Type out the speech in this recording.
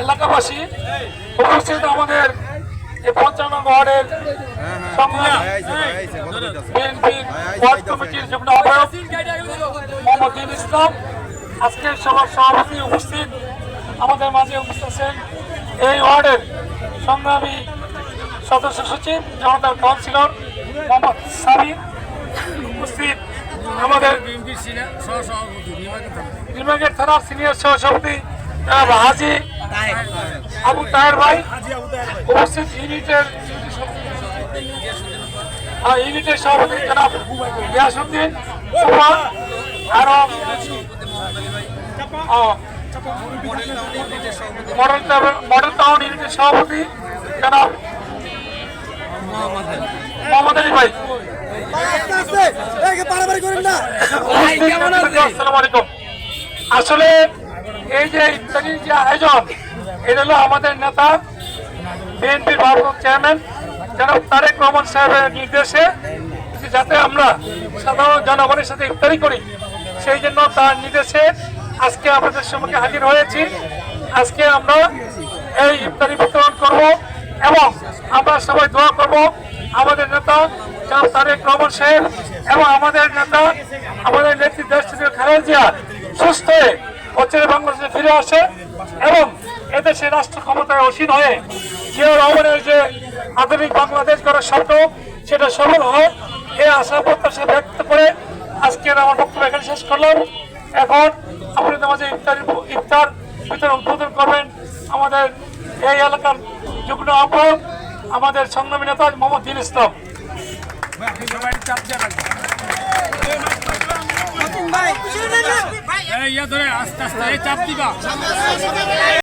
এলাকাবাসী উপস্থিত আমাদের পঞ্চান্ন ওয়ার্ডের বিএনপির ওয়ার্ড কমিটির যুগ্ম আহ্বায়ক মোহাম্মদ দিন ইসলাম। আজকের সভার সভাপতি উপস্থিত আমাদের মাঝে উপস্থিত আছেন এই ওয়ার্ডের সংগ্রামী সদস্য সচিব জনতার কাউন্সিলর মোহাম্মদ সাবির উপস্থিত আমাদের নির্বাচন থানার সিনিয়র সহসভাপতি হাজি আবু তাহের ভাই উপস্থিত ইউনিটের ইউনিটের সভাপতি জনাব গিয়াসুদ্দিন সুমন আরও মডেল টাউন- মডেল টাউন ইউনিটের সভাপতি জনাব মোহাম্মদ আসলে এই যে ইফতারির যে আয়োজন এটা হলো আমাদের নেতা বিএনপির ভারপ্রাপ্ত চেয়ারম্যান জনাব তারেক রহমান সাহেবের নির্দেশে যাতে আমরা সাধারণ জনগণের সাথে ইফতারি করি সেই জন্য তার নির্দেশে আজকে আমাদের সম্মুখে হাজির হয়েছি। আজকে আমরা এই ইফতারি বিতরণ করব এবং আমরা সবাই দোয়া করব আমাদের নেতা জনাব তারেক রহমান সাহেব এবং আমাদের নেতা, আমাদের নেত্রী দেশ থেকে খালেদা জিয়া সুস্থ হয়ে অচিরে বাংলাদেশে ফিরে আসে এবং এদেশে রাষ্ট্র ক্ষমতায় অসীন হয়ে জিয়া রহমানের যে আধুনিক বাংলাদেশ করার স্বপ্ন, সেটা সফল হয় এই আশা প্রত্যাশা ব্যক্ত করে আজকের আমার বক্তব্য এখানে শেষ করলাম। এখন আপনাদের মাঝে ইফতার ইফতার বিতরণ উদ্বোধন করবেন আমাদের এই এলাকার যুগ্ম আহ্বায়ক আমাদের সংগ্রামী নেতা মোহাম্মদ দিন ইসলাম। ভাই ধরে আস্তে আস্তে এই চাপ দিবা।